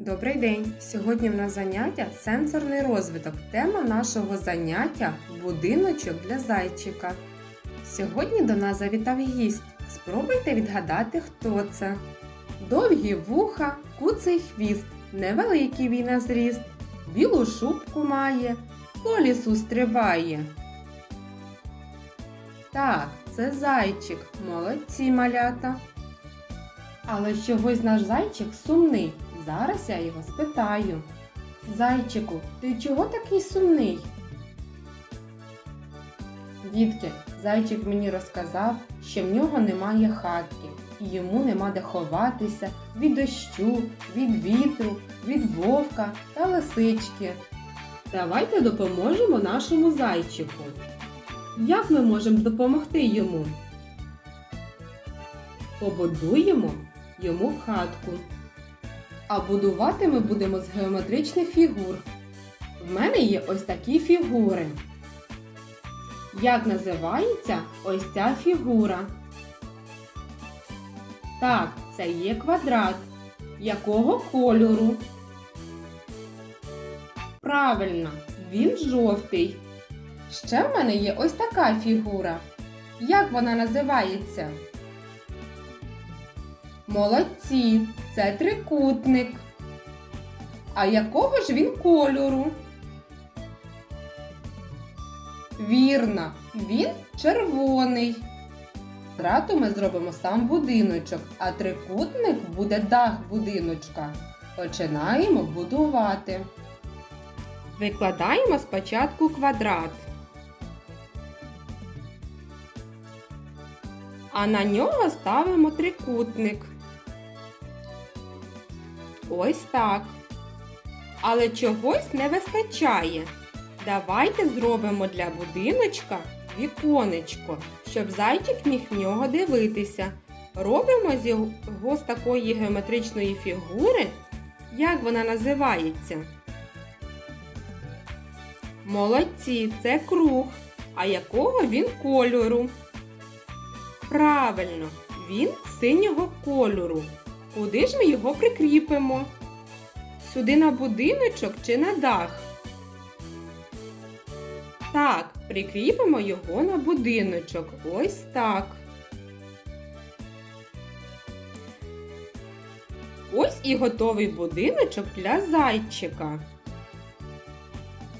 Добрий день! Сьогодні в нас заняття сенсорний розвиток. Тема нашого заняття будиночок для зайчика. Сьогодні до нас завітав гість. Спробуйте відгадати, хто це. Довгі вуха, куций хвіст, невеликий він на зріст, білу шубку має, по лісу стрибає. Так, це зайчик. Молодці малята. Але чогось наш зайчик сумний. Зараз я його спитаю. Зайчику, ти чого такий сумний? Дітки, зайчик мені розказав, що в нього немає хатки, і йому нема де ховатися від дощу, від вітру, від вовка та лисички. Давайте допоможемо нашому зайчику. Як ми можемо допомогти йому? Побудуємо йому хатку. А будувати ми будемо з геометричних фігур. В мене є ось такі фігури. Як називається ось ця фігура? Так, це є квадрат. Якого кольору? Правильно, він жовтий. Ще в мене є ось така фігура. Як вона називається? Молодці, це трикутник. А якого ж він кольору? Вірно, він червоний. Квадрату ми зробимо сам будиночок, а трикутник буде дах будиночка. Починаємо будувати. Викладаємо спочатку квадрат. А на нього ставимо трикутник. Ось так. Але чогось не вистачає. Давайте зробимо для будиночка віконечко, щоб зайчик міг в нього дивитися. Робимо з його з такої геометричної фігури, як вона називається. Молодці, це круг. А якого він кольору? Правильно, він синього кольору. Куди ж ми його прикріпимо? Сюди на будиночок чи на дах? Так, прикріпимо його на будиночок. Ось так. Ось і готовий будиночок для зайчика.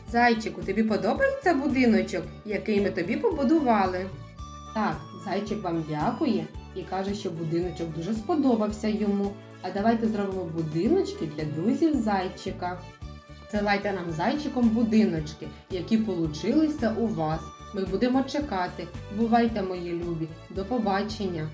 Зайчику, тобі подобається будиночок, який ми тобі побудували? Так, зайчик вам дякує і каже, що будиночок дуже сподобався йому. А давайте зробимо будиночки для друзів зайчика. Силайте нам зайчиком будиночки, які получилися у вас. Ми будемо чекати. Бувайте, мої любі. До побачення!